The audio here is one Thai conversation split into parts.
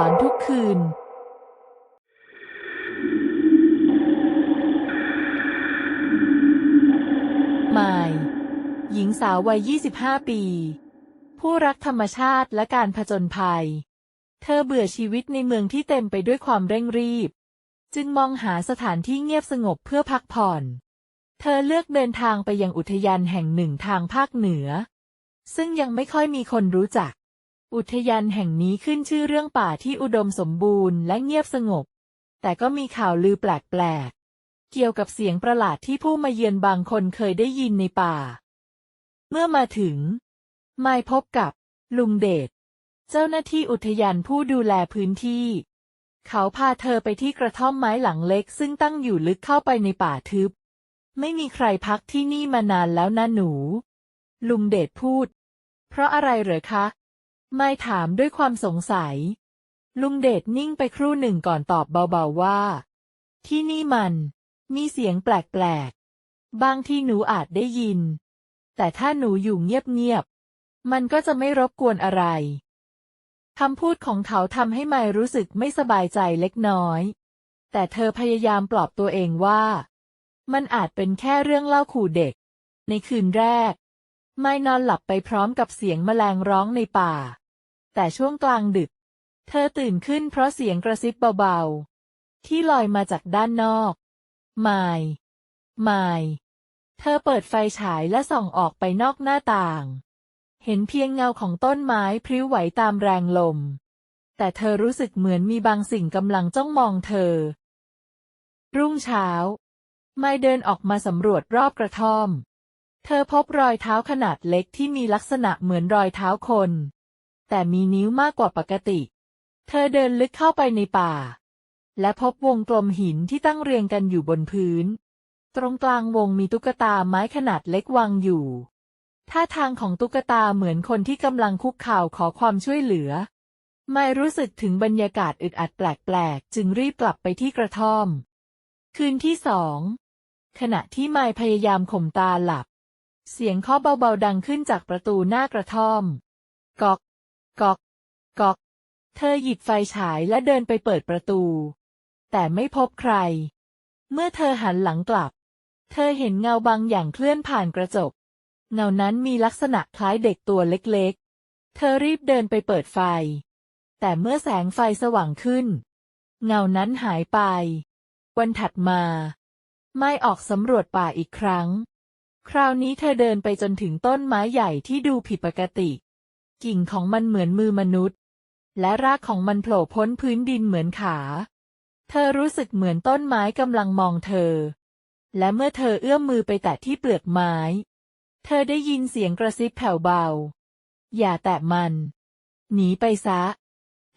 อนทุกคืนมาย หญิงสาววัย 25 ปี ผู้รักธรรมชาติและการผจญภัย เธอเบื่อชีวิตในเมืองที่เต็มไปด้วยความเร่งรีบ จึงมองหาสถานที่เงียบสงบเพื่อพักผ่อน เธอเลือกเดินทางไปยังอุทยานแห่งหนึ่งทางภาคเหนือ ซึ่งยังไม่ค่อยมีคนรู้จัก อุทยานแห่งนี้ขึ้นชื่อเรื่องป่าที่อุดมสมบูรณ์และเงียบสงบ แต่ก็มีข่าวลือแปลกๆ เกี่ยวกับเสียงประหลาดที่ผู้มาเยือนบางคนเคยได้ยินในป่า เมื่อมาถึง ไม่พบกับ ลุงเดช เจ้าหน้าที่อุทยานผู้ดูแลพื้นที่ เขาพาเธอไปที่กระท่อมไม้หลังเล็ก ซึ่งตั้งอยู่ลึกเข้าไปในป่าทึบ ไม่มีใครพักที่นี่มานานแล้วนะหนู ลุงเดชพูด เพราะอะไรเหรอคะ ไม่ถามด้วยความสงสัย ลุงเดชนิ่งไปครู่หนึ่งก่อนตอบเบาๆว่า ที่นี่มัน มีเสียงแปลกๆ บางที่หนูอาจได้ยิน แต่ถ้าหนูอยู่เงียบๆ มันก็จะไม่รบกวนอะไรคำพูดของเขาทำให้ไมรู้สึกไม่สบายใจเล็กน้อย แต่เธอพยายามปลอบตัวเองว่า มันอาจเป็นแค่เรื่องเล่าขู่เด็ก ในคืนแรก ไม่นอนหลับไปพร้อมกับเสียงแมลงร้องในป่า แต่ช่วงกลางดึก เธอตื่นขึ้นเพราะเสียงกระซิบเบาๆ ที่ลอยมาจากด้านนอกไม่ไม่เธอเปิดไฟฉายและส่องออกไปนอกหน้าต่าง เห็นเพียงเงาของต้นไม้พริ้วไหวตามแรงลม แต่เธอรู้สึกเหมือนมีบางสิ่งกำลังจ้องมองเธอ รุ่งเช้า ไม่เดินออกมาสำรวจรอบกระท่อม เธอพบรอยเท้าขนาดเล็กที่มีลักษณะเหมือนรอยเท้าคน แต่มีนิ้วมากกว่าปกติ เธอเดินลึกเข้าไปในป่า และพบวงกลมหินที่ตั้งเรียงกันอยู่บนพื้น ตรงกลางวงมีตุ๊กตาไม้ขนาดเล็กวางอยู่ท่าทางของตุ๊กตาเหมือนคนที่กำลังคุกเข่าขอความช่วยเหลือ ไม่รู้สึกถึงบรรยากาศอึดอัดแปลกๆ จึงรีบกลับไปที่กระท่อม คืนที่สอง ขณะที่ไมพยายามข่มตาหลับ เสียงเคาะเบาๆดังขึ้นจากประตูหน้ากระท่อม กอก กอก กอก เธอหยิบไฟฉายและเดินไปเปิดประตู แต่ไม่พบใคร เมื่อเธอหันหลังกลับ เธอเห็นเงาบางอย่างเคลื่อนผ่านกระจก เงานั้นมีลักษณะคล้ายเด็กตัวเล็กๆ เธอรีบเดินไปเปิดไฟ แต่เมื่อแสงไฟสว่างขึ้น เงานั้นหายไป วันถัดมา ไม่ออกสำรวจป่าอีกครั้ง คราวนี้เธอเดินไปจนถึงต้นไม้ใหญ่ที่ดูผิดปกติ กิ่งของมันเหมือนมือมนุษย์ และรากของมันโผล่พ้นพื้นดินเหมือนขา เธอรู้สึกเหมือนต้นไม้กำลังมองเธอ และเมื่อเธอเอื้อมมือไปแตะที่เปลือกไม้ เธอได้ยินเสียงกระซิบแผ่วเบา อย่าแตะมัน หนีไปซะ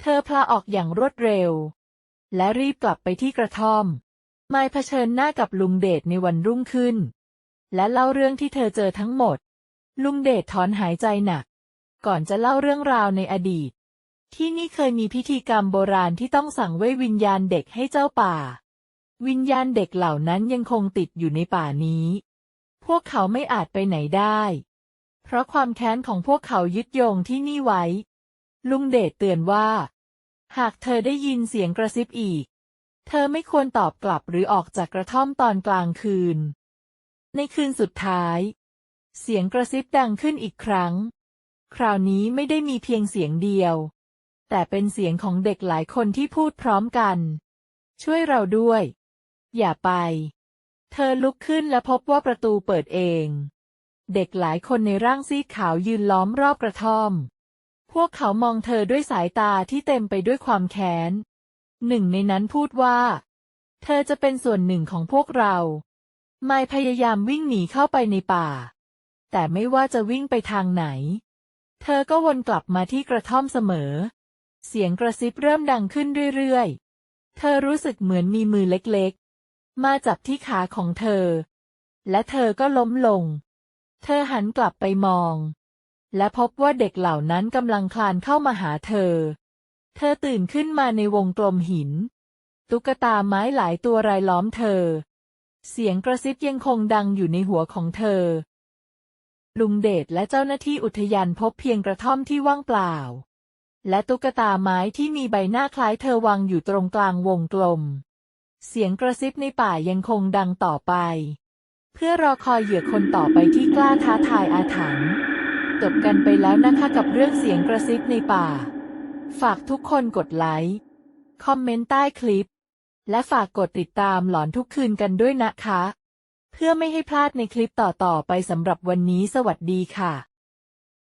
เธอพลาออกอย่างรวดเร็ว และรีบกลับไปที่กระท่อมไม่เผชิญหน้ากับลุงเดชในวันรุ่งขึ้น และเล่าเรื่องที่เธอเจอทั้งหมด ลุงเดชถอนหายใจหนัก ก่อนจะเล่าเรื่องราวในอดีต ที่นี่เคยมีพิธีกรรมโบราณที่ต้องสั่งไว้วิญญาณเด็กให้เจ้าป่า วิญญาณเด็กเหล่านั้นยังคงติดอยู่ในป่านี้ พวกเขาไม่อาจไปไหนได้ เพราะความแค้นของพวกเขายึดโยงที่นี่ไว้ ลุงเดชเตือนว่า หากเธอได้ยินเสียงกระซิบอีก เธอไม่ควรตอบกลับหรือออกจากกระท่อมตอนกลางคืน ในคืนสุดท้าย เสียงกระซิบดังขึ้นอีกครั้ง คราวนี้ไม่ได้มีเพียงเสียงเดียว แต่เป็นเสียงของเด็กหลายคนที่พูดพร้อมกัน ช่วยเราด้วย อย่าไป เธอลุกขึ้นและพบว่าประตูเปิดเอง เด็กหลายคนในร่างซีขาวยืนล้อมรอบกระท่อม พวกเขามองเธอด้วยสายตาที่เต็มไปด้วยความแค้น หนึ่งในนั้นพูดว่า เธอจะเป็นส่วนหนึ่งของพวกเราไม่พยายามวิ่งหนีเข้าไปในป่า แต่ไม่ว่าจะวิ่งไปทางไหน เธอก็วนกลับมาที่กระท่อมเสมอ เสียงกระซิบเริ่มดังขึ้นเรื่อยๆ เธอรู้สึกเหมือนมีมือเล็กๆ มาจับที่ขาของเธอ และเธอก็ล้มลง เธอหันกลับไปมอง และพบว่าเด็กเหล่านั้นกำลังคลานเข้ามาหาเธอ เธอตื่นขึ้นมาในวงกลมหิน ตุ๊กตาไม้หลายตัวรายล้อมเธอ เสียงกระซิบยังคงดังอยู่ในหัวของเธอ ลุงเดชและเจ้าหน้าที่อุทยานพบเพียงกระท่อมที่ว่างเปล่า และตุ๊กตาไม้ที่มีใบหน้าคล้ายเธอวางอยู่ตรงกลางวงกลม เสียงกระซิบในป่ายังคงดังต่อไป เพื่อรอคอยเหยื่อคนต่อไปที่กล้าท้าทายอาถรรพ์จบกันไปแล้วนะคะกับเรื่องเสียงกระซิบในป่า ฝากทุกคนกดไลค์คอมเมนต์ใต้คลิป และฝากกดติดตามหลอนทุกคืนกันด้วยนะคะ เพื่อไม่ให้พลาดในคลิปต่อๆไปสำหรับวันนี้สวัสดีค่ะ